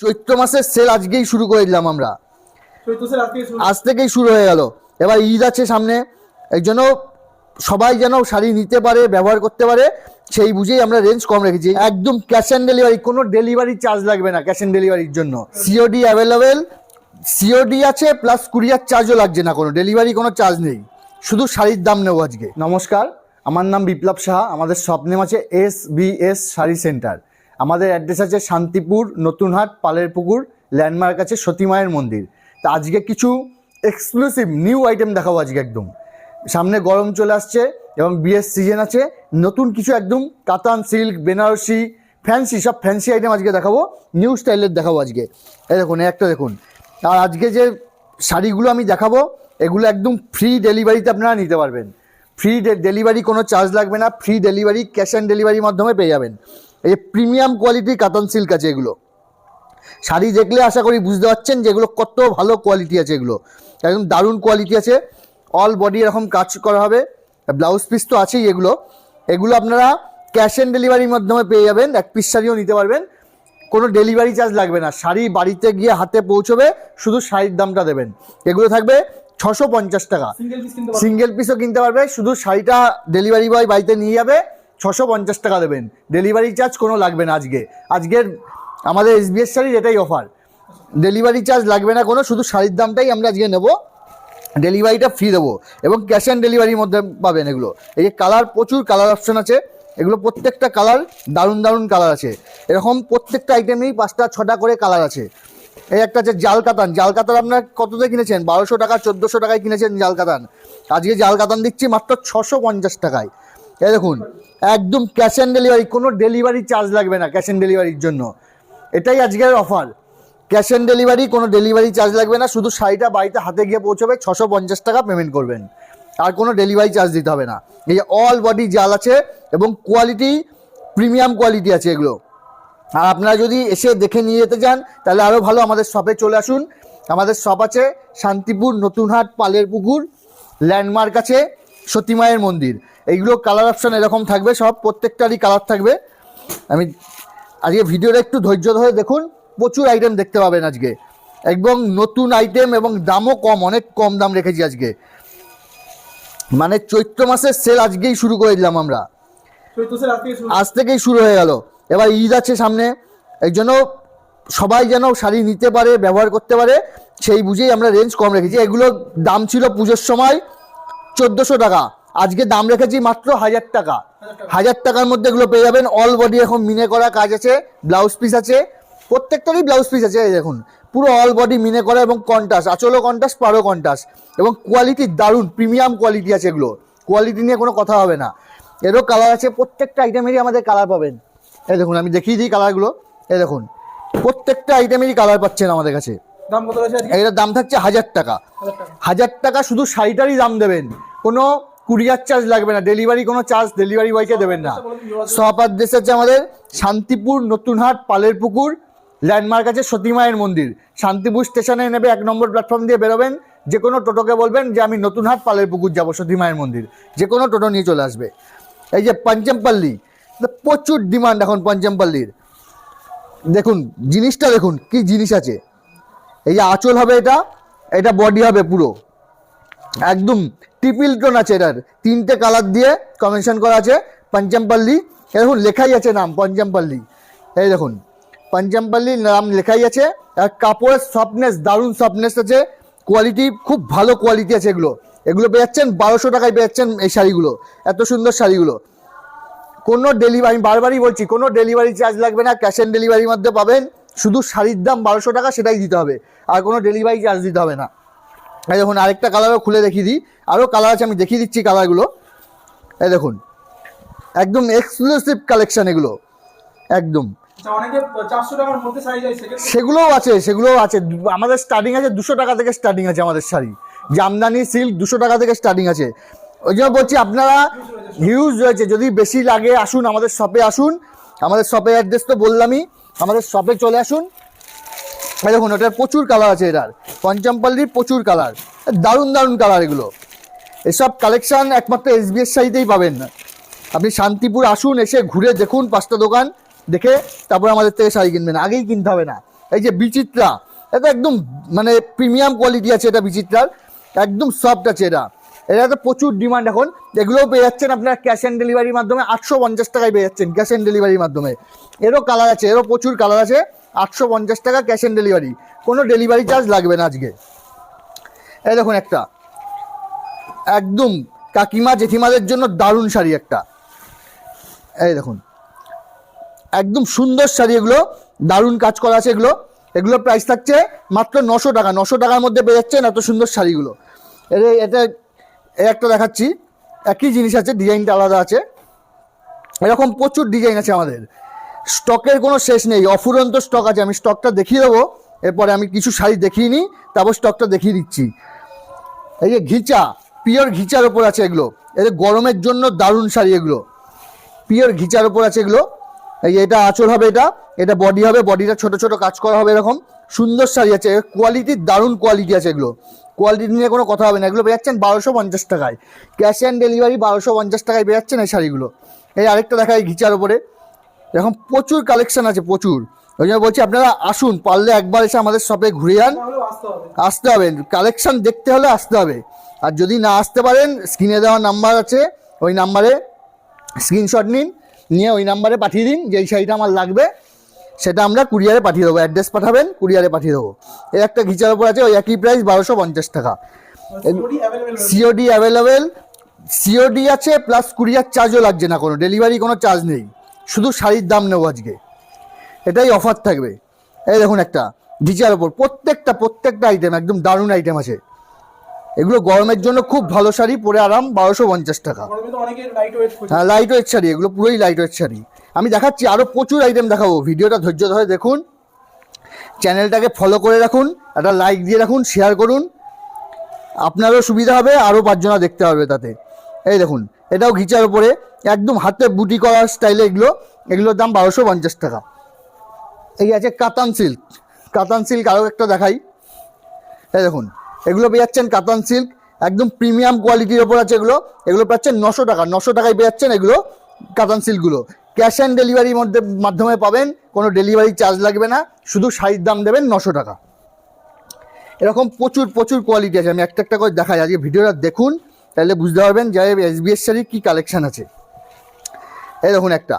চৈত্র মাসের সেল আজকেই শুরু করে দিলাম আমরা। চৈত্র সেল আজকে শুরু। আজ থেকেই শুরু হয়ে গেল। এবার ঈদ আছে সামনে এই জন্য সবাই যেন শাড়ি নিতে পারে ব্যবহার করতে পারে সেই বুঝেই আমরা রেঞ্জ কম রেখেছি। একদম ক্যাশ অন ডেলিভারি কোনো ডেলিভারি চার্জ লাগবে না ক্যাশ অন ডেলিভারির জন্য। সিওডি অ্যাভেলেবেল সিওডি আছে প্লাস কুরিয়ার চার্জও লাগছে না কোনো ডেলিভারি কোনো চার্জ নেই। শুধু শাড়ির দাম নেব আজকে। নমস্কার আমার নাম বিপ্লব সাহা আমাদের শপ নেম আছে S B S sari centre আমাদের অ্যাড্রেস আছে শান্তিপুর, নতুনহাট পালের পুকুর ল্যান্ডমার্ক আছে সতীমায়ের মন্দির। তা আজকে কিছু এক্সক্লুসিভ নিউ আইটেম দেখাবো আজকে একদম। সামনে গরম চলে আসছে এবং বিয়ের সিজন আছে। নতুন কিছু একদম কাতান সিল্ক, বেনারসি ফ্যান্সি সব ফ্যান্সি আইটেম আজকে দেখাবো। নিউ স্টাইলের দেখাবো আজকে। এই দেখুন একটা দেখুন। আর আজকে যে শাড়িগুলো আমি দেখাবো, এগুলো একদম ফ্রি ডেলিভারিতে আপনারা নিতে পারবেন। ফ্রি ডেলিভারি কোনো চার্জ লাগবে না। ফ্রি ডেলিভারি ক্যাশ অন ডেলিভারির মাধ্যমে পেয়ে যাবেন। এই যে প্রিমিয়াম কোয়ালিটির কাতান সিল্ক আছে এগুলো। শাড়ি দেখলে আশা করি বুঝতে পারছেন যে এগুলো কত ভালো কোয়ালিটি আছে এগুলো। একদম দারুণ কোয়ালিটি আছে। অল বডি এরকম কাজ করা হবে। ব্লাউজ পিস তো আছেই এগুলো। এগুলো আপনারা ক্যাশ অন ডেলিভারির মাধ্যমে পেয়ে যাবেন। এক পিস শাড়িও নিতে পারবেন। কোনো ডেলিভারি চার্জ লাগবে না। শাড়ি বাড়িতে গিয়ে হাতে পৌঁছবে শুধু শাড়ির দামটা দেবেন। এগুলো থাকবে ছশো পঞ্চাশ টাকা। সিঙ্গেল পিসও কিনতে পারবে। শুধু শাড়িটা ডেলিভারি বয় বাড়িতে নিয়ে যাবে। ছশো পঞ্চাশ টাকা দেবেন। ডেলিভারি চার্জ কোনো লাগবে না আজকে। আজকের আমাদের এসবিএস শাড়ির এটাই অফার ডেলিভারি চার্জ লাগবে না কোনো, শুধু শাড়ির দামটাই আমরা আজকে নেব। ডেলিভারিটা ফ্রি দেবো এবং ক্যাশ অন ডেলিভারির মধ্যে পাবেন এগুলো। এই যে কালার প্রচুর কালার অপশন আছে। এগুলো প্রত্যেকটা কালার দারুণ দারুণ কালার আছে। এরকম প্রত্যেকটা আইটেমেই পাঁচটা, ছটা করে কালার আছে। এই একটা আছে জাল কাতান জাল কাতান আপনার কততে কিনেছেন? বারোশো টাকা, চোদ্দোশো টাকায় কিনেছেন জাল কাতান আজকে জাল কাতান দিচ্ছি মাত্র ছশো পঞ্চাশ টাকায়। এই দেখুন, একদম ক্যাশ অন ডেলিভারি কোনো ডেলিভারি চার্জ লাগবে না ক্যাশ অন ডেলিভারির জন্য। এটাই আজকের অফার ক্যাশ অন ডেলিভারি কোনো ডেলিভারি চার্জ লাগবে না, শুধু শাড়িটা বাড়িতে হাতে গিয়ে পৌঁছবে, ছশো পঞ্চাশ টাকা পেমেন্ট করবেন। আর কোনো ডেলিভারি চার্জ দিতে হবে না। এই যে অল বডি জাল আছে এবং কোয়ালিটি প্রিমিয়াম কোয়ালিটি আছে এগুলো। আর আপনারা যদি এসে দেখে নিয়ে যেতে চান, তাহলে আরও ভালো আমাদের শপে চলে আসুন। আমাদের শপ আছে শান্তিপুর নতুনহাট পালের পুকুর ল্যান্ডমার্ক আছে। সতীমায়ের মন্দির। এইগুলো কালার অপশন এরকম থাকবে সব প্রত্যেকটারই কালার থাকবে। আমি আজকে ভিডিওটা একটু ধৈর্য ধরে দেখুন প্রচুর আইটেম দেখতে পাবেন আজকে। এবং নতুন আইটেম এবং দামও কম অনেক কম দাম রেখেছি আজকে। মানে চৈত্র মাসের সেল আজকেই শুরু করে দিলাম আমরা। আজ থেকেই শুরু হয়ে গেল। এবার ঈদ আছে সামনে এই জন্য সবাই যেন শাড়ি নিতে পারে ব্যবহার করতে পারে সেই বুঝেই আমরা রেঞ্জ কম রেখেছি। এগুলো দাম ছিল পুজোর সময় চোদ্দোশো টাকা। আজকে দাম রেখেছি মাত্র হাজার টাকা। হাজার টাকার মধ্যে এগুলো পেয়ে যাবেন। অল বডি এখন মিনে করা কাজ আছে ব্লাউজ পিস আছে। প্রত্যেকটারই ব্লাউজ পিস আছে, এই দেখুন। পুরো অল বডি মিনে করা এবং কন্টাস আচলও কন্টাস পারো কন্টাস এবং কোয়ালিটি দারুণ প্রিমিয়াম কোয়ালিটি আছে এগুলো। কোয়ালিটি নিয়ে কোনো কথা হবে না। এরও কালার আছে, প্রত্যেকটা আইটেমেরই আমাদের কালার পাবেন। এই দেখুন, আমি দেখিয়ে দিই কালারগুলো এই দেখুন, প্রত্যেকটা আইটেমেরই কালার পাচ্ছেন আমাদের কাছে। দাম কত রয়েছে এটার দাম থাকছে হাজার টাকা। হাজার টাকা। শুধু শাড়িটারই দাম দেবেন। কোনো কুরিয়ার চার্জ লাগবে না ডেলিভারি কোনো চার্জ ডেলিভারি বয়কে দেবেন না। সব অ্যাড্রেস আছে আমাদের শান্তিপুর নতুনহাট পালের পুকুর ল্যান্ডমার্ক আছে সতীমায়ের মন্দির। শান্তিপুর স্টেশনে নেবে এক নম্বর প্ল্যাটফর্ম দিয়ে বেরোবেন। যে কোনো টোটোকে বলবেন যে আমি নতুনহাট পালের পুকুর যাব সতীমায়ের মন্দির। যে কোনো টোটো নিয়ে চলে আসবে। এই যে পঞ্চমপল্লী প্রচুর ডিমান্ড এখন পঞ্চমপল্লির। দেখুন জিনিসটা দেখুন কি জিনিস আছে। এই যে আঁচল হবে এটা এটা বডি হবে পুরো। একদম ট্রিপিল টোন আছে এটার। তিনটে কালার দিয়ে কম্বিনেশন করা আছে পঞ্চমপল্লী দেখুন, লেখাই আছে নাম পঞ্চমপল্লী এই দেখুন পঞ্চমপল্লী নাম লেখাই আছে। আর কাপড়ের সফটনেস দারুণ সফটনেস আছে। কোয়ালিটি খুব ভালো কোয়ালিটি আছে এগুলো। এগুলো পেয়ে যাচ্ছেন বারোশো টাকায় পেয়ে যাচ্ছেন এই শাড়িগুলো। এত সুন্দর শাড়িগুলো। কোনো ডেলিভারি আমি বারবারই বলছি, কোনো ডেলিভারি চার্জ লাগবে না ক্যাশ অন ডেলিভারির মধ্যে পাবেন। শুধু শাড়ির দাম বারোশো টাকা সেটাই দিতে হবে। আর কোনো ডেলিভারি চার্জ দিতে হবে না। এই দেখুন আরেকটা কালারও খুলে দেখিয়ে দিই। আরও কালার আছে আমি দেখিয়ে দিচ্ছি কালারগুলো এই দেখুন একদম এক্সক্লুসিভ কালেকশন এগুলো। একদম। আচ্ছা সেগুলোও আছে সেগুলোও আছে। আমাদের স্টার্টিং আছে দুশো টাকা থেকে স্টার্টিং আছে আমাদের শাড়ি। জামদানি সিল্ক দুশো টাকা থেকে স্টার্টিং আছে। ওই জন্য বলছি আপনারা হিউজ রয়েছে। যদি বেশি লাগে আসুন আমাদের শপে আসুন। আমাদের শপের অ্যাড্রেস তো বললামই। আমাদের শপে চলে আসুন। দেখুন ওটার প্রচুর কালার আছে এটার। পঞ্চমপল্লির প্রচুর কালার দারুণ দারুণ কালার এগুলো। এসব কালেকশান একমাত্র এস এসবিএস শাড়িতেই পাবেন। না আপনি শান্তিপুর আসুন, এসে ঘুরে দেখুন পাঁচটা দোকান, দেখে তারপর আমাদের থেকে শাড়ি কিনবেন। আগেই কিনতে হবে না। এই যে বিচিত্রা, এটা একদম মানে প্রিমিয়াম কোয়ালিটি আছে এটা বিচিত্রার। একদম সফট আছে এটা। এটা তো প্রচুর ডিমান্ড এখন। এগুলোও পেয়ে যাচ্ছেন আপনার ক্যাশ অন ডেলিভারির মাধ্যমে। আটশো পঞ্চাশ টাকায় পেয়ে যাচ্ছেন ক্যাশ অন ডেলিভারির মাধ্যমে। এরও কালার আছে, এরও প্রচুর কালার আছে। আটশো পঞ্চাশ টাকা ক্যাশ অন ডেলিভারি কোনো ডেলিভারি চার্জ লাগবে না আজকে। এই দেখুন একটা। একদম কাকিমা জেঠিমাদের জন্য দারুণ শাড়ি একটা। এই দেখুন। একদম সুন্দর শাড়ি এগুলো। দারুণ কাজ করা আছে এগুলো। এগুলোর প্রাইস থাকছে মাত্র নশো টাকা। নশো টাকার মধ্যে পেয়ে যাচ্ছেন এত সুন্দর শাড়িগুলো। এটা এই একটা দেখাচ্ছি। একই জিনিস আছে, ডিজাইনটা আলাদা আছে। এরকম প্রচুর ডিজাইন আছে আমাদের। স্টকের কোনো শেষ নেই, অফুরন্ত স্টক আছে। আমি স্টকটা দেখিয়ে দেবো, এরপরে আমি কিছু শাড়ি দেখিয়ে নিই, তারপর স্টকটা দেখিয়ে দিচ্ছি। এই যে ঘিচা, পিওর ঘিচার ওপর আছে এগুলো। এদের গরমের জন্য দারুণ শাড়ি এগুলো। পিওর ঘিচার ওপর আছে এগুলো। এই এটা আঁচল হবে এটা এটা বডি হবে বডিটা ছোট ছোট কাজ করা হবে এরকম। সুন্দর শাড়ি আছে কোয়ালিটি দারুণ কোয়ালিটি আছে এগুলো। কোয়ালিটি নিয়ে কোনো কথা হবে না, এগুলো বেরাচ্ছেন বারোশো পঞ্চাশ টাকায়। ক্যাশ অন ডেলিভারি বারোশো পঞ্চাশ টাকায় বেরাচ্ছেন এই শাড়িগুলো। এই আরেকটা দেখা এই ঘিচার ওপরে এরকম প্রচুর কালেকশন আছে, প্রচুর। ওই জন্য বলছি আপনারা আসুন, পারলে একবার এসে আমাদের শপে ঘুরে যান। আসতে হবে কালেকশন দেখতে হলে আসতে হবে। আর যদি না আসতে পারেন স্ক্রিনে দেওয়া নাম্বার আছে, ওই নাম্বারে স্ক্রিনশট নিন। নিয়ে ওই নাম্বারে পাঠিয়ে দিন যেই শাড়িটা আমার লাগবে সেটা আমরা কুরিয়ারে পাঠিয়ে দেবো। অ্যাড্রেস পাঠাবেন কুরিয়ারে পাঠিয়ে দেবো। এই একটা ঘিচার ওপর আছে ওই একই প্রাইস বারোশো পঞ্চাশ টাকা। COD available COD available COD আছে প্লাস কুরিয়ার চার্জও লাগছে না কোনো ডেলিভারি কোনো চার্জ নেই। শুধু শাড়ির দাম নেব আজকে। এটাই অফার থাকবে। এই দেখুন একটা ঘিচার ওপর প্রত্যেকটা প্রত্যেকটা আইটেম একদম দারুণ আইটেম আছে। এগুলো গরমের জন্য খুব ভালো শাড়ি পরে আরাম বারোশো পঞ্চাশ টাকা। হ্যাঁ লাইট ওয়েট শাড়ি এগুলো পুরোই লাইট ওয়েট শাড়ি। আমি দেখাচ্ছি আরও প্রচুর আইটেম দেখাবো। ভিডিওটা ধৈর্য ধরে দেখুন। চ্যানেলটাকে ফলো করে রাখুন একটা লাইক দিয়ে রাখুন শেয়ার করুন। আপনারও সুবিধা হবে আরও পাঁচজনা দেখতে পারবে তাতে। এই দেখুন এটাও ঘিচার উপরে। একদম হাতে বুটি করার স্টাইলে এগুলো। এগুলোর দাম বারোশো পঞ্চাশ টাকা। এই আছে কাতান সিল্ক কাতান সিল্ক আরও একটা দেখাই। এই দেখুন এগুলো পেয়ে যাচ্ছেন কাতান সিল্ক, একদম প্রিমিয়াম কোয়ালিটির ওপর আছে এগুলো। এগুলো পাচ্ছেন নশো টাকা, নশো টাকায় পেয়ে যাচ্ছেন এগুলো কাতান সিল্কগুলো। ক্যাশ অ্যান্ড ডেলিভারির মধ্যে, মাধ্যমে পাবেন, কোনো ডেলিভারি চার্জ লাগবে না, শুধু শাড়ির দাম দেবেন নশো টাকা। এরকম প্রচুর প্রচুর কোয়ালিটি আছে, আমি একটা একটা করে দেখাই, আজকে ভিডিওটা দেখুন, তাহলে বুঝতে পারবেন যে এসবিএস শাড়ির কী কালেকশান আছে। এই দেখুন একটা।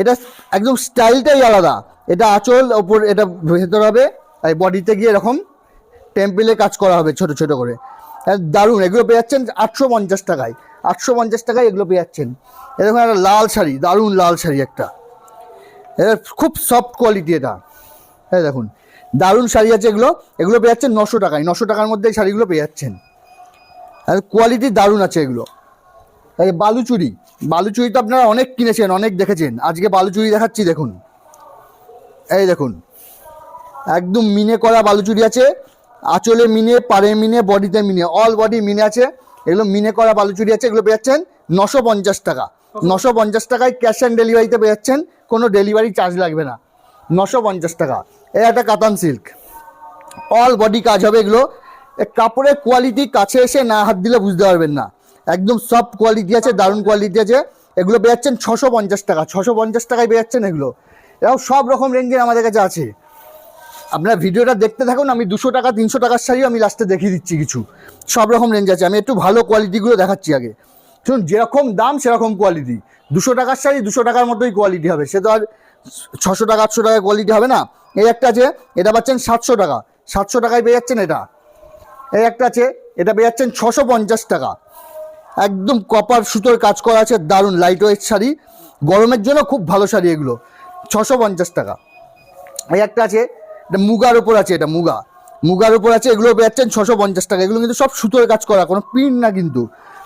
এটা একদম স্টাইলটাই আলাদা। এটা আঁচল, ওপর এটা ভেতর হবে বডিতে গিয়ে এরকম টেম্পেলে কাজ করা হবে ছোট ছোট করে। আর দারুণ, এগুলো পেয়ে যাচ্ছেন আটশো পঞ্চাশ টাকায়। আটশো পঞ্চাশ টাকায় এগুলো পেয়ে যাচ্ছেন। এরকম একটা লাল শাড়ি, দারুণ লাল শাড়ি একটা। এটা খুব সফট কোয়ালিটি এটা। হ্যাঁ দেখুন, দারুণ শাড়ি আছে এগুলো। এগুলো পেয়ে যাচ্ছেন নশো টাকায়। নশো টাকার মধ্যে এই শাড়িগুলো পেয়ে যাচ্ছেন। আর কোয়ালিটি দারুণ আছে এগুলো। বালুচুরি বালুচুরি তো আপনারা অনেক কিনেছেন, অনেক দেখেছেন। আজকে বালুচুরি দেখাচ্ছি, দেখুন। এই দেখুন, একদম মিনে করা বালুচুরি আছে। আঁচলে মিনে পাড়ে মিনে বডিতে মিনে অল বডি মিনে আছে এগুলো মিনে করা বালুচুরি আছে এগুলো পেয়ে যাচ্ছেন নশো পঞ্চাশ টাকা। নশো পঞ্চাশ টাকায় ক্যাশ অ্যান্ড ডেলিভারিতে পেয়ে যাচ্ছেন কোনো ডেলিভারি চার্জ লাগবে না। নশো পঞ্চাশ টাকা। এই একটা কাতান সিল্ক অল বডি কাজ হবে এগুলো। এ কাপড়ের কোয়ালিটি কাছে এসে না হাত দিলে বুঝতে পারবেন না। একদম সফট কোয়ালিটি আছে দারুণ কোয়ালিটি আছে। এগুলো পেয়ে যাচ্ছেন ছশো পঞ্চাশ টাকা। ছশো পঞ্চাশ টাকায় যাচ্ছেন এগুলো। এরকম সব রকম রেঞ্জের আমাদের কাছে আছে। আপনার ভিডিওটা দেখতে থাকুন, আমি দুশো টাকা, তিনশো টাকার শাড়িও আমি লাস্টে দেখিয়ে দিচ্ছি কিছু। সব রকম রেঞ্জ আছে। আমি একটু ভালো কোয়ালিটিগুলো দেখাচ্ছি আগে। শুনুন, যেরকম দাম, সেরকম কোয়ালিটি দুশো টাকার শাড়ি, দুশো টাকার মতোই কোয়ালিটি হবে। সে তো আর ছশো টাকা, আটশো টাকার কোয়ালিটি হবে না। এই একটা আছে, এটা পাচ্ছেন সাতশো টাকা। সাতশো টাকায় পেয়ে যাচ্ছেন এটা। এই একটা আছে, এটা পেয়ে যাচ্ছেন ছশো পঞ্চাশ টাকা। একদম কপার সুতোর কাজ করা আছে, দারুণ লাইট ওয়েট শাড়ি। গরমের জন্য খুব ভালো শাড়ি এগুলো। ছশো পঞ্চাশ টাকা। এই একটা আছে এটা মুগার ওপর আছে, এটা মুগা। মুগার ওপর আছে, এগুলো পেয়ে যাচ্ছেন ছশো পঞ্চাশ টাকা। এগুলো কিন্তু সব সুতোর কাজ করা, কোনো প্রিন্ট না কিন্তু।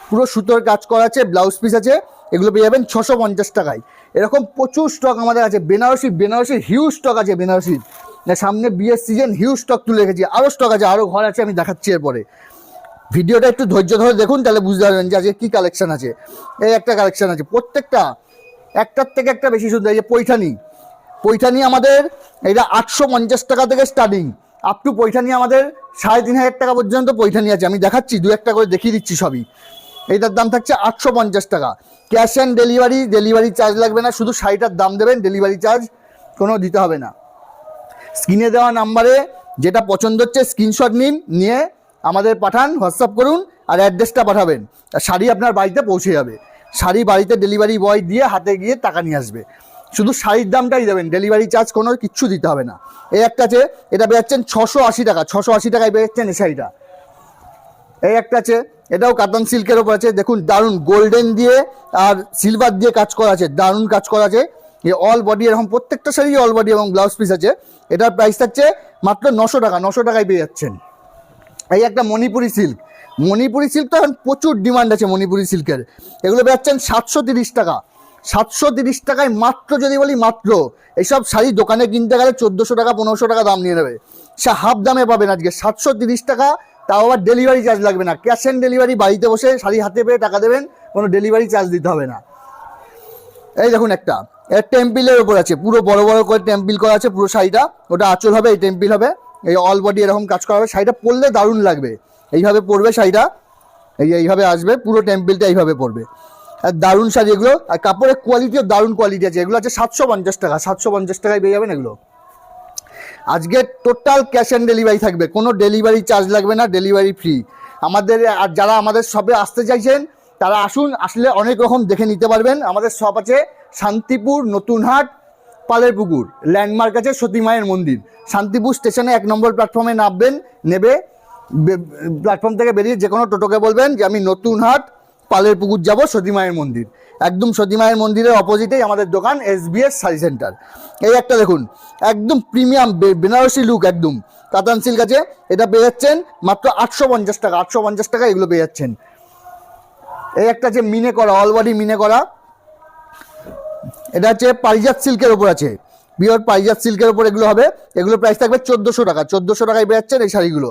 পুরো সুতোর কাজ করা আছে, ব্লাউজ পিস আছে, এগুলো পেয়ে যাবেন ছশো পঞ্চাশ টাকায়। এরকম প্রচুর স্টক আমাদের আছে। বেনারসি বেনারসির হিউজ স্টক আছে বেনারসির সামনে বিয়ের সিজন হিউজ স্টক তুলে রেখেছি। আরও স্টক আছে আরও ঘর আছে, আমি দেখাচ্ছি এরপরে। ভিডিওটা একটু ধৈর্য ধরে দেখুন, তাহলে বুঝতে পারবেন যে আজকে কী কালেকশান আছে। এই একটা কালেকশান আছে। প্রত্যেকটা, একটার থেকে একটা বেশি সুন্দর, এই যে পৈঠানি। পৈঠানি আমাদের এটা আটশো পঞ্চাশ টাকা থেকে স্টার্টিং আপ টু পৈঠানি আমাদের সাড়ে তিন হাজার টাকা পর্যন্ত পৈঠানি আছে। আমি দেখাচ্ছি, দু একটা করে দেখিয়ে দিচ্ছি সবই। এইটার দাম থাকছে আটশো পঞ্চাশ টাকা। Cash and delivery delivery charge লাগবে না, শুধু শাড়িটার দাম দেবেন ডেলিভারি চার্জ কোনো দিতে হবে না। স্ক্রিনে দেওয়া নাম্বারে যেটা পছন্দ হচ্ছে স্ক্রিনশট নিন, নিয়ে আমাদের পাঠান হোয়াটসঅ্যাপ করুন আর অ্যাড্রেসটা পাঠাবেন। আর শাড়ি আপনার বাড়িতে পৌঁছে যাবে। শাড়ি বাড়িতে ডেলিভারি বয় দিয়ে হাতে গিয়ে টাকা নিয়ে আসবে। শুধু শাড়ির দামটাই দেবেন ডেলিভারি চার্জ কোনো কিচ্ছু দিতে হবে না। এই একটা আছে, এটা বেরোচ্ছেন ছশো আশি টাকা, ছশো আশি টাকায় বেরোচ্ছেন এই শাড়িটা। এই একটা আছে, এটাও কাতান সিল্কের ওপর আছে, দেখুন দারুণ গোল্ডেন দিয়ে আর সিলভার দিয়ে কাজ করা আছে, দারুণ কাজ করা আছে। এই অল বডি এরকম প্রত্যেকটা শাড়ি অল বডি এবং ব্লাউজ পিস আছে। এটার প্রাইস থাকছে মাত্র নশো টাকা, নশো টাকায় পেয়ে যাচ্ছেন এই একটা মণিপুরি সিল্ক মণিপুরি সিল্ক তো এখন প্রচুর ডিমান্ড আছে মণিপুরি সিল্কের এগুলো বেরোচ্ছেন সাতশো তিরিশ টাকা। সাতশো তিরিশ টাকায় মাত্র যদি বলি মাত্র, এইসব শাড়ি দোকানে কিনতে গেলে চোদ্দোশো টাকা, পনেরোশো টাকা দাম নিয়ে নেবে। সে হাফ দামে পাবেন আজকে। সাতশো তিরিশ টাকা, তাও আবার ডেলিভারি চার্জ লাগবে না। ক্যাশ অন ডেলিভারি বাড়িতে বসে শাড়ি হাতে পেয়ে টাকা দেবেন, কোনো ডেলিভারি চার্জ দিতে হবে না। এই দেখুন একটা। এর টেম্পিলের ওপর আছে। পুরো বড় বড় করে টেম্পিল করা আছে, পুরো শাড়িটা। ওটা আঁচল হবে, এই টেম্পিল হবে। এই অল বডি এরকম কাজ করা হবে। শাড়িটা পরলে দারুণ লাগবে। এইভাবে পরবে শাড়িটা। এই এইভাবে আসবে, পুরো টেম্পিলটা এইভাবে পড়বে দারুণ শাড়ি এগুলো। আর কাপড়ের কোয়ালিটিও দারুণ কোয়ালিটি আছে। এগুলো আছে সাতশো পঞ্চাশ টাকা। সাতশো পঞ্চাশ টাকায় পেয়ে যাবেন এগুলো। আজকে টোটাল ক্যাশ অন ডেলিভারি থাকবে। কোনো ডেলিভারি চার্জ লাগবে না ডেলিভারি ফ্রি আমাদের, আর যারা আমাদের শপে আসতে চাইছেন, তারা আসুন, আসলে অনেক রকম দেখে নিতে পারবেন। আমাদের শপ আছে শান্তিপুর নতুনহাট পালের পুকুর ল্যান্ডমার্ক আছে সতী মায়ের মন্দির। শান্তিপুর স্টেশনে এক নম্বর প্ল্যাটফর্মে নামবেন, নেবে প্ল্যাটফর্ম থেকে বেরিয়ে যে কোনো টোটোকে বলবেন যে, আমি নতুনহাট পালের পুকুর যাব, সতী মায়ের মন্দির। একদম সতী মায়ের মন্দিরের অপোজিটেই আমাদের দোকান এস শাড়ি সেন্টার এই একটা দেখুন, একদম প্রিমিয়াম বেনারসি লুক একদম। কাতান সিল্ক আছে, এটা পেয়ে যাচ্ছেন মাত্র আটশো পঞ্চাশ টাকা, আটশো পঞ্চাশ টাকা এগুলো পেয়ে যাচ্ছেন। এই একটা আছে মিনে করা অল বডি মিনে করা, এটা হচ্ছে পারিজাত সিল্কের ওপর আছে। পিওর পারিজাত সিল্কের ওপর এগুলো হবে, এগুলো প্রাইস থাকবে চোদ্দোশো টাকা, চোদ্দোশো টাকায় বেরাচ্ছেন এই শাড়িগুলো।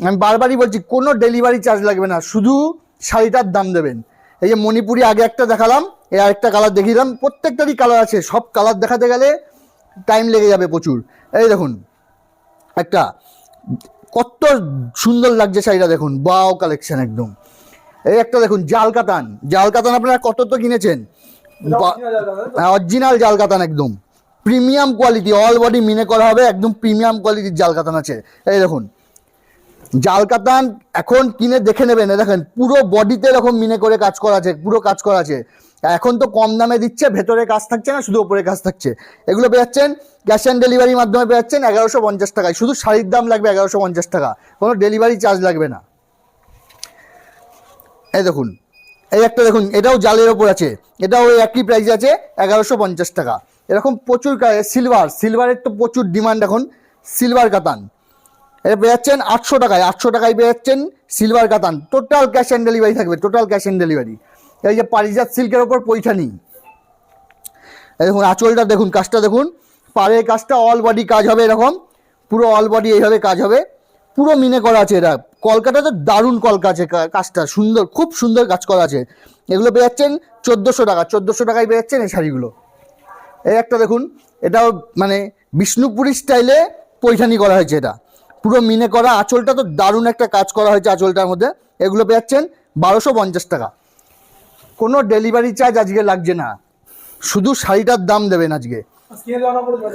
আমি বারবারই বলছি, কোনো ডেলিভারি চার্জ লাগবে না, শুধু শাড়িটার দাম দেবেন। এই যে মণিপুরি আগে একটা দেখালাম এই আরেকটা কালার দেখিয়ে দিলাম। প্রত্যেকটারই কালার আছে সব কালার দেখাতে গেলে টাইম লেগে যাবে প্রচুর। এই দেখুন একটা কত সুন্দর লাগছে শাড়িটা দেখুন বাও কালেকশন একদম। এই একটা দেখুন জাল কাতান। জাল কাতান আপনারা কত তো কিনেছেন? অরিজিনাল জাল কাতান একদম। প্রিমিয়াম কোয়ালিটি অল বডি মিনে করা হবে একদম প্রিমিয়াম কোয়ালিটির জাল কাতান আছে। এই দেখুন জাল কাতান এখন কিনে দেখে নেবেন। দেখেন, পুরো বডিতে এরকম মিনে করে কাজ করা আছে, পুরো কাজ করা আছে। এখন তো কম দামে দিচ্ছে, ভেতরে কাজ থাকছে না, শুধু ওপরে কাজ থাকছে। এগুলো পেয়ে ক্যাশ অন ডেলিভারির মাধ্যমে পেয়ে যাচ্ছেন এগারোশো পঞ্চাশ টাকায়। শুধু শাড়ির দাম লাগবে এগারোশো পঞ্চাশ টাকা, কোনো ডেলিভারি চার্জ লাগবে না। এই দেখুন, এই একটা দেখুন, এটাও জালের ওপর আছে, এটাও ওই একই প্রাইস আছে, এগারোশো পঞ্চাশ টাকা। এরকম প্রচুর সিলভার সিলভারের তো প্রচুর ডিমান্ড এখন সিলভার কাতান। এটা পেয়ে যাচ্ছেন আটশো টাকায় আটশো টাকায় পেয়ে যাচ্ছেন silver katan. Total cash on delivery থাকবে টোটাল ক্যাশ অন ডেলিভারি এই যে পারিজাত সিল্কের ওপর পৈঠানি এই দেখুন, আঁচলটা দেখুন, কাজটা দেখুন। পাড়ের কাজটা অল বডি কাজ হবে এরকম। পুরো অল বডি এইভাবে কাজ হবে। পুরো মিনে করা আছে এটা কলকাতাতে দারুণ কলকা আছে কাজটা সুন্দর, খুব সুন্দর কাজ করা আছে। এগুলো পেয়ে যাচ্ছেন চোদ্দোশো টাকা, চোদ্দোশো টাকায় পেয়ে যাচ্ছেন এই শাড়িগুলো। এই একটা দেখুন, এটাও মানে বিষ্ণুপুরি স্টাইলে পৈঠানি করা হয়েছে এটা। পুরো মিনে করা আঁচলটা তো দারুণ একটা কাজ করা হয়েছে আঁচলটার মধ্যে। এগুলো পেয়ে যাচ্ছেন বারোশো পঞ্চাশ টাকা। কোনো ডেলিভারি চার্জ আজকে লাগছে না। শুধু শাড়িটার দাম দেবেন আজকে।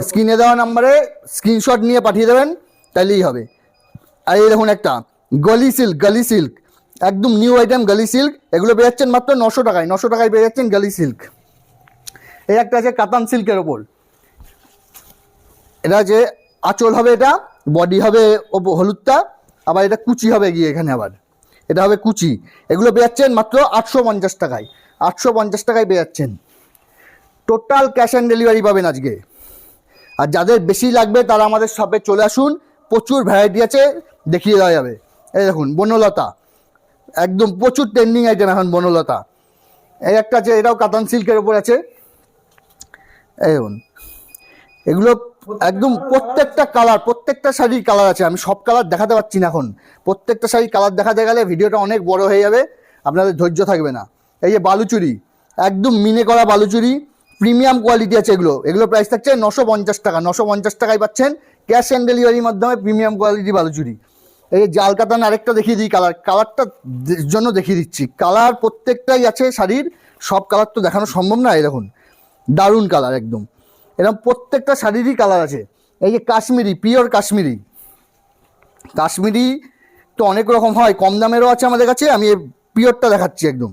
স্ক্রিনে দেওয়া নম্বরে স্ক্রিনশট নিয়ে পাঠিয়ে দেবেন তাহলেই হবে। আর এই দেখুন একটা, গলি সিল্ক গলি সিল্ক একদম নিউ আইটেম গলি সিল্ক এগুলো পেয়ে যাচ্ছেন মাত্র নশো টাকায়। নশো টাকায় পেয়ে যাচ্ছেন গলি সিল্ক এই একটা আছে কাতান সিল্কের ওপর। এটা যে আঁচল হবে এটা, বডি হবে হলুদটা, আবার এটা কুচি হবে গিয়ে এখানে আবার। এটা হবে কুচি। এগুলো পেয়ে যাচ্ছেন মাত্র আটশো পঞ্চাশ টাকায়। আটশো পঞ্চাশ টাকায় পেয়ে যাচ্ছেন টোটাল ক্যাশ অন ডেলিভারি পাবেন আজকে। আর যাদের বেশি লাগবে তারা আমাদের শপে চলে আসুন। প্রচুর ভ্যারাইটি আছে, দেখিয়ে দেওয়া যাবে। এই দেখুন, বনলতা। একদম প্রচুর ট্রেন্ডিং আইটেম এখন বনলতা। এই একটা আছে এটাও কাতান সিল্কের ওপর আছে। এই দেখুন। এগুলো একদম প্রত্যেকটা কালার প্রত্যেকটা শাড়ির কালার আছে। আমি সব কালার দেখাতে পারছি না এখন। প্রত্যেকটা শাড়ির কালার দেখাতে গেলে ভিডিওটা অনেক বড় হয়ে যাবে, আপনাদের ধৈর্য থাকবে না। এই যে বালুচুরি, একদম মিনে করা বালুচুরি প্রিমিয়াম কোয়ালিটি আছে এগুলো। এগুলো প্রাইস থাকছে নশো পঞ্চাশ টাকা। নশো পঞ্চাশ টাকায় পাচ্ছেন ক্যাশ অন ডেলিভারির মাধ্যমে প্রিমিয়াম কোয়ালিটি বালুচুরি। এই যে জাল কাতান আরেকটা দেখিয়ে দিই কালার কালারটা জন্য দেখিয়ে দিচ্ছি। কালার প্রত্যেকটাই আছে শাড়ির, সব কালার তো দেখানো সম্ভব না, এই দেখুন। দারুণ কালার একদম। এরকম প্রত্যেকটা শাড়িরই কালার আছে। এই যে কাশ্মীরি পিওর কাশ্মীরি। কাশ্মীরি তো অনেক রকম হয়, কম দামেরও আছে আমাদের কাছে, আমি পিওরটা দেখাচ্ছি একদম।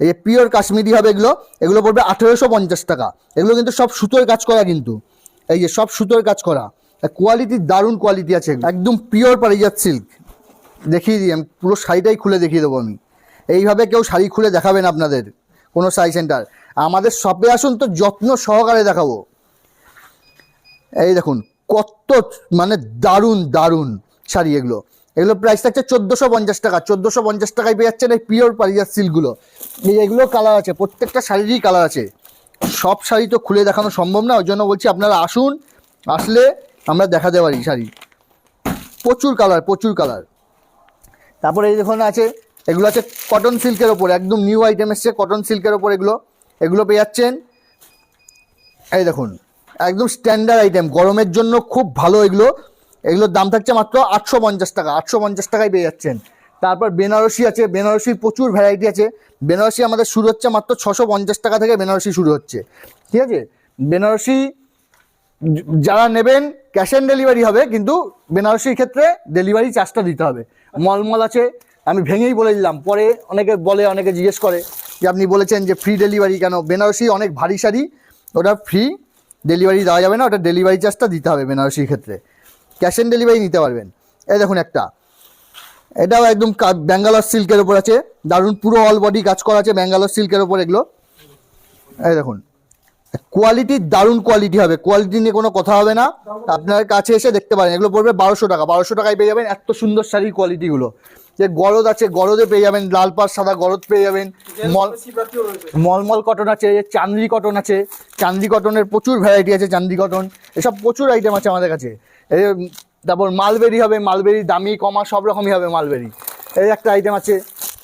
এই যে পিওর কাশ্মীরি হবে এগুলো এগুলো পড়বে আঠেরোশো পঞ্চাশ টাকা। এগুলো কিন্তু সব সুতোর কাজ করা কিন্তু। এই যে সব সুতোর কাজ করা। কোয়ালিটি দারুণ কোয়ালিটি আছে একদম পিওর পারিজাত সিল্ক দেখিয়ে দিই, আমি পুরো শাড়িটাই খুলে দেখিয়ে দেবো আমি। এইভাবে কেউ শাড়ি খুলে দেখাবেন আপনাদের, কোনো শাড়ি সেন্টার আমাদের শপে আসুন তো যত্ন সহকারে দেখাবো। এই দেখুন, কত মানে দারুণ দারুণ শাড়ি এগুলো। এগুলো প্রাইস থাকছে চোদ্দোশো পঞ্চাশ টাকা। চোদ্দোশো পঞ্চাশ টাকায় পেয়ে যাচ্ছেন এই পিওর পারিজাত সিল্কগুলো এই এগুলো কালার আছে, প্রত্যেকটা শাড়িরই কালার আছে। সব শাড়ি তো খুলে দেখানো সম্ভব না, ওই জন্য বলছি আপনারা আসুন, আসলে আমরা দেখাতে পারি শাড়ি। প্রচুর কালার প্রচুর কালার তারপরে এই দেখুন আছে, এগুলো আছে কটন সিল্কের ওপর, একদম নিউ আইটেম এসছে কটন সিল্কের ওপর এগুলো। এগুলো পেয়ে যাচ্ছেন, এই দেখুন। একদম স্ট্যান্ডার্ড আইটেম গরমের জন্য খুব ভালো এগুলো। এগুলোর দাম থাকছে মাত্র আটশো পঞ্চাশ টাকা। আটশো পঞ্চাশ টাকায় পেয়ে যাচ্ছেন। তারপর বেনারসি আছে। বেনারসির প্রচুর ভ্যারাইটি আছে। বেনারসি আমাদের শুরু হচ্ছে মাত্র ছশো পঞ্চাশ টাকা থেকে বেনারসি শুরু হচ্ছে। ঠিক আছে? বেনারসি যারা নেবেন ক্যাশ অন ডেলিভারি হবে, কিন্তু বেনারসির ক্ষেত্রে ডেলিভারি চার্জটা দিতে হবে। মলমল আছে। আমি ভেঙেই বলে দিলাম। পরে অনেকে বলে, অনেকে জিজ্ঞেস করে যে, আপনি বলেছেন যে ফ্রি ডেলিভারি কেন? বেনারসি অনেক ভারী শাড়ি। ওটা ফ্রি ডেলিভারি দেওয়া যাবে না, ওটা ডেলিভারি চার্জটা দিতে হবে বেনারসির ক্ষেত্রে। ক্যাশ অন ডেলিভারি নিতে পারবেন। এই দেখুন একটা। এটাও একদম ব্যাঙ্গালোর সিল্কের ওপর আছে। দারুণ পুরো অল বডি কাজ করা আছে ব্যাঙ্গালোর সিল্কের ওপর এগুলো। এই দেখুন। কোয়ালিটি দারুণ কোয়ালিটি হবে। কোয়ালিটি নিয়ে কোনো কথা হবে না। আপনার কাছে এসে দেখতে পারেন। এগুলো পড়বে বারোশো টাকা। বারোশো টাকায় পেয়ে যাবেন এত সুন্দর শাড়ির কোয়ালিটিগুলো যে গরদ আছে গরদে পেয়ে যাবেন, লাল পাড়, সাদা গরদ পেয়ে যাবেন, মল মলমল কটন আছে চান্দি কটন আছে চান্দি কটনের প্রচুর ভ্যারাইটি আছে চান্দি কটন এসব প্রচুর আইটেম আছে আমাদের কাছে। তারপর মালবেরি হবে মালবেরি দামি, কমা, সব রকমই হবে মালবেরি এই একটা আইটেম আছে,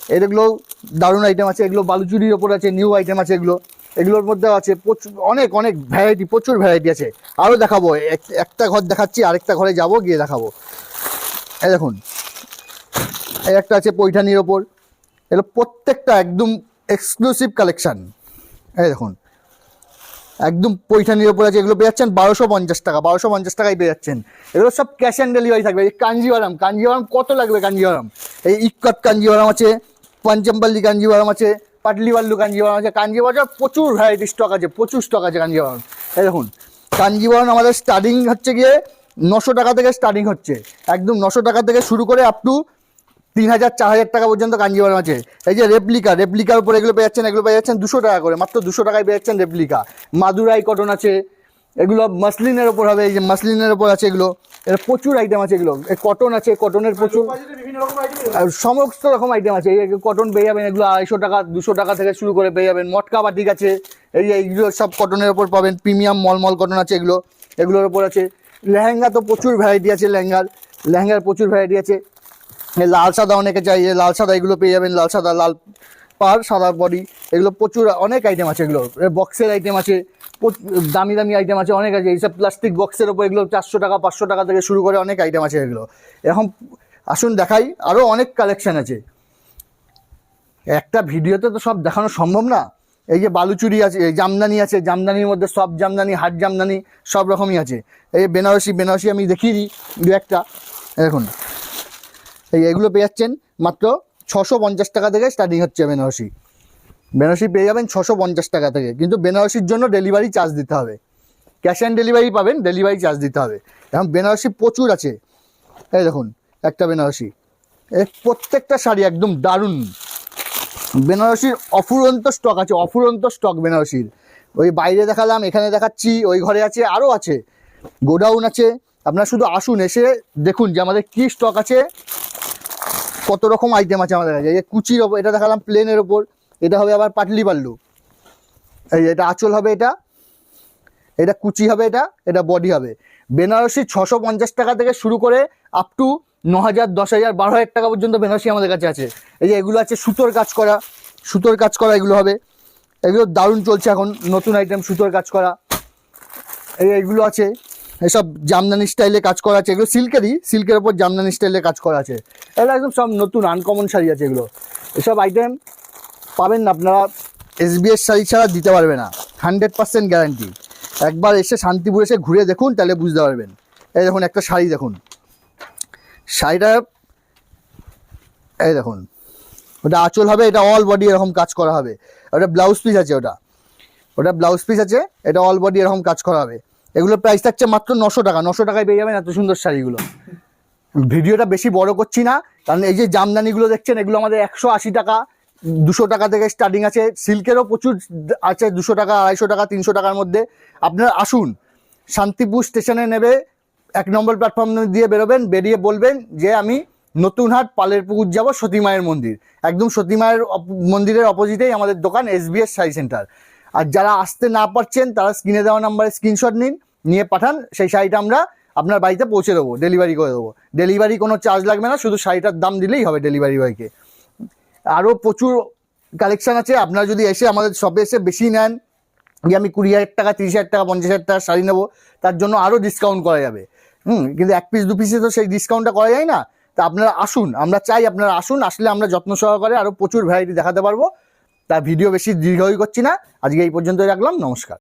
এগুলো দারুণ আইটেম আছে, এগুলো বালুচুরির ওপর আছে নিউ আইটেম আছে এগুলো। এগুলোর মধ্যেও আছে প্রচুর, অনেক অনেক ভ্যারাইটি প্রচুর ভ্যারাইটি আছে। আরও দেখাবো, এক- একটা ঘর দেখাচ্ছি, আরেকটা ঘরে যাব, গিয়ে দেখাবো। এই দেখুন একটা আছে পৈঠানির ওপর। এগুলো প্রত্যেকটা একদম এক্সক্লুসিভ কালেকশান এই দেখুন। একদম পৈঠানির ওপর আছে। এগুলো পেয়ে যাচ্ছেন বারোশো পঞ্চাশ টাকা। বারোশো পঞ্চাশ টাকায় পেয়ে যাচ্ছেন। এগুলো সব ক্যাশ অন ডেলিভারি থাকবে। এই কাঞ্জিওয়ারাম কাঞ্জিওয়ারাম কত লাগবে কাঞ্জিওয়ারাম এই ইক্কট কাঞ্জিওয়ারাম আছে, পঞ্চমপল্লি কাঞ্জিওয়ারাম আছে, পাটলিবাল্লু কাঞ্জিওয়ারাম আছে। কাঞ্জিওয়ারাম প্রচুর ভ্যারাইটি স্টক আছে। প্রচুর স্টক আছে কাঞ্জিওয়ারাম এই দেখুন। কাঞ্জিওয়ারাম আমাদের স্টার্টিং হচ্ছে গিয়ে নশো টাকা থেকে স্টার্টিং হচ্ছে। একদম নশো টাকা থেকে শুরু করে আপ টু তিন হাজার চার হাজার টাকা পর্যন্ত কাঞ্জিভারম আছে। এই যে রেপ্লিকা রেপ্লিকার উপর এগুলো পেয়ে যাচ্ছেন, এগুলো পেয়ে যাচ্ছেন দুশো টাকা করে, মাত্র দুশো টাকায় পেয়ে যাচ্ছেন রেপ্লিকা মাদুরাই কটন আছে, এগুলো মাসলিনের ওপর হবে, এই যে মাসলিনের ওপর আছে এগুলো। এর প্রচুর আইটেম আছে এগুলো। কটন আছে কটনের প্রচুর। সমস্ত রকম আইটেম আছে। এই কটন পেয়ে যাবেন এগুলো আড়াইশো টাকা, দুশো টাকা থেকে শুরু করে পেয়ে যাবেন। মটকা বাটিক আছে, এই যে এইগুলো সব কটনের ওপর পাবেন। প্রিমিয়াম মলমল কটন আছে এগুলো, এগুলোর ওপর আছে। লেহেঙ্গা তো প্রচুর ভ্যারাইটি আছে লেহেঙ্গার। লেহেঙ্গার প্রচুর ভ্যারাইটি আছে। লাল সাদা অনেকে চাই এই লাল সাদা এগুলো পেয়ে যাবেন, লাল সাদা, লাল পার সাদা বডি, এগুলো প্রচুর অনেক আইটেম আছে এগুলো। বক্সের আইটেম আছে দামি দামি আইটেম আছে, অনেক আছে। এইসব প্লাস্টিক বক্সের ওপর এগুলো চারশো টাকা, পাঁচশো টাকা থেকে শুরু করে অনেক আইটেম আছে এগুলো। এখন আসুন দেখাই আরও অনেক কালেকশান আছে। একটা ভিডিওতে তো সব দেখানো সম্ভব না। এই যে বালুচুরি আছে, এই জামদানি আছে, জামদানির মধ্যে সব জামদানি, হাট জামদানি, সব রকমই আছে। এই বেনারসি বেনারসি আমি দেখিয়ে দিই, দু একটা। দেখুন এই এগুলো পেয়ে যাচ্ছেন মাত্র ছশো পঞ্চাশ টাকা থেকে স্টার্টিং হচ্ছে বেনারসি। বেনারসি পেয়ে যাবেন ছশো পঞ্চাশ টাকা থেকে। কিন্তু বেনারসির জন্য ডেলিভারি চার্জ দিতে হবে। ক্যাশ অন ডেলিভারি পাবেন ডেলিভারি চার্জ দিতে হবে। এখন বেনারসি প্রচুর আছে। এই দেখুন, একটা বেনারসি। প্রত্যেকটা শাড়ি একদম দারুণ। বেনারসির অফুরন্ত স্টক আছে, অফুরন্ত স্টক বেনারসির। ওই বাইরে দেখালাম, এখানে দেখাচ্ছি, ওই ঘরে আছে আরও আছে। গোডাউন আছে। আপনারা শুধু আসুন, এসে দেখুন যে আমাদের কী স্টক আছে। কত রকম আইটেম আছে আমাদের কাছে? এই কুচির ওপর এটা দেখালাম প্লেনের ওপর। এটা হবে আবার পাটলি পাল্লু এই এটা আঁচল হবে এটা। এটা কুচি হবে এটা এটা বডি হবে। বেনারসি ছশো পঞ্চাশ টাকা থেকে শুরু করে আপ টু ন হাজার দশ হাজার বারো হাজার টাকা পর্যন্ত বেনারসি আমাদের কাছে আছে। এই যে এগুলো আছে সুতোর কাজ করা। সুতোর কাজ করা এগুলো হবে। এগুলো দারুণ চলছে এখন। নতুন আইটেম সুতোর কাজ করা। এই এইগুলো আছে। এসব জামদানি স্টাইলে কাজ করা আছে। এগুলো সিল্কেরই, সিল্কের ওপর জামদানি স্টাইলে কাজ করা আছে। এগুলো একদম সব নতুন আনকমন শাড়ি আছে এগুলো। এসব আইটেম পাবেন না, আপনারা এসবিএস শাড়ি ছাড়া দিতে পারবে না। হান্ড্রেড পার্সেন্ট গ্যারান্টি একবার এসে শান্তিপুর এসে ঘুরে দেখুন, তাহলে বুঝতে পারবেন। এই দেখুন, একটা শাড়ি দেখুন। শাড়িটা, এই দেখুন। ওটা আঁচল হবে, এটা অল বডি এরকম কাজ করা হবে। ওটা ব্লাউজ পিস আছে ওটা। ওটা ব্লাউজ পিস আছে, এটা অল বডি এরকম কাজ করা হবে। এগুলো প্রাইস থাকছে মাত্র নশো টাকা। নশো টাকায় পেয়ে যাবেন এত সুন্দর শাড়িগুলো। ভিডিওটা বেশি বড় করছি না, কারণ এই যে জামদানিগুলো দেখছেন, এগুলো আমাদের একশো আশি টাকা, দুশো টাকা থেকে স্টার্টিং আছে। সিল্কেরও প্রচুর আছে দুশো টাকা, আড়াইশো টাকা, তিনশো টাকার মধ্যে। আপনারা আসুন, শান্তিপুর স্টেশনে নেবে, এক নম্বর প্ল্যাটফর্ম দিয়ে বেরোবেন, বেরিয়ে বলবেন যে আমি নতুনহাট পালের পুকুর যাব, সতী মায়ের মন্দির। একদম সতী মায়ের অপ- মন্দিরের অপোজিটেই আমাদের দোকান এসবিএস শাড়ি সেন্টার আর যারা আসতে না পারছেন, তারা স্ক্রিনে দেওয়া নাম্বারে স্ক্রিনশট নিন। নিয়ে পাঠান, সেই শাড়িটা আমরা আপনার বাড়িতে পৌঁছে দেবো ডেলিভারি করে দেবো। ডেলিভারি কোনো চার্জ লাগবে না, শুধু শাড়িটার দাম দিলেই হবে ডেলিভারি বয়কে আরও প্রচুর কালেকশান আছে, আপনারা যদি এসে আমাদের শপে এসে বেশি নেন, যে আমি কুড়ি হাজার টাকা, তিরিশ হাজার টাকা, পঞ্চাশ হাজার টাকা শাড়ি নেব, তার জন্য আরও ডিসকাউন্ট করা যাবে। হুম, কিন্তু এক পিস দু পিসে তো সেই ডিসকাউন্টটা করা যায় না। তা আপনারা আসুন, আমরা চাই আপনারা আসুন, আসলে আমরা যত্ন সহকারে আরও প্রচুর ভ্যারাইটি দেখাতে পারব। তা ভিডিও বেশি দীর্ঘই করছি না, আজকে এই পর্যন্তই রাখলাম, নমস্কার।